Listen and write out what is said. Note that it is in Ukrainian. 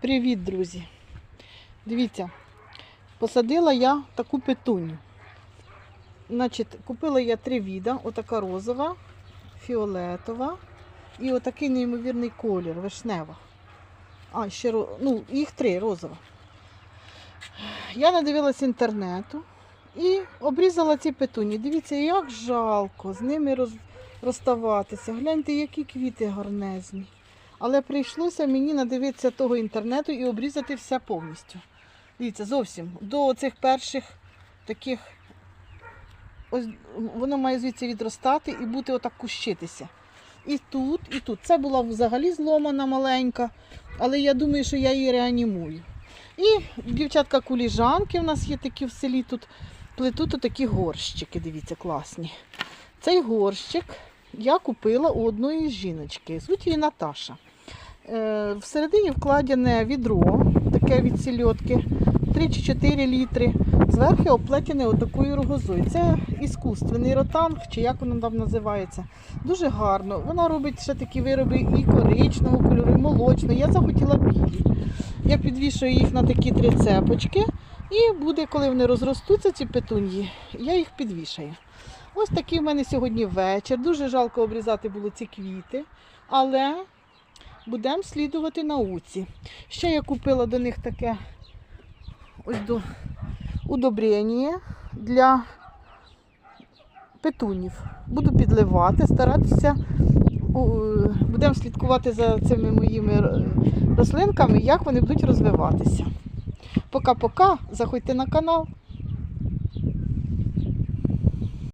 Привіт, друзі! Дивіться, посадила я таку петуню. Значить, купила я три віда: отака розова, фіолетова і отакий неймовірний колір, вишнева. А, ще ну, їх три розова. Я надивилась інтернету і обрізала ці петуні. Дивіться, як жалко з ними роз... розставатися. Гляньте, які квіти гарнезні. Але прийшлося мені надивитися того інтернету і обрізати все повністю. Дивіться, зовсім до цих перших таких. Ось воно має звідси відростати і бути отак кущитися. І тут, і тут. Це була взагалі зломана маленька, але я думаю, що я її реанімую. І дівчатка куліжанки в нас є такі в селі тут плетуть такі горщики, дивіться, класні. Цей горщик я купила у одної жіночки, звуть її Наташа. Е, Всередині вкладене відро, таке від сільотки, 3 чи 4 літри. Зверху оплетене отакою рогозою. Це іскусственний ротанг, чи як воно там називається. Дуже гарно. Вона робить ще такі вироби і коричневого кольору, і молочного. Я захотіла білі. Я підвішую їх на такі три цепочки. І буде, коли вони розростуться, ці петуньї, я їх підвішаю. Ось такий в мене сьогодні вечір. Дуже жалко обрізати було ці квіти, але будемо слідувати науці. Ще я купила до них таке ось до удобрення для петунів. Буду підливати, старатися. Будемо слідкувати за цими моїми рослинками, як вони будуть розвиватися. Пока-пока, заходьте на канал.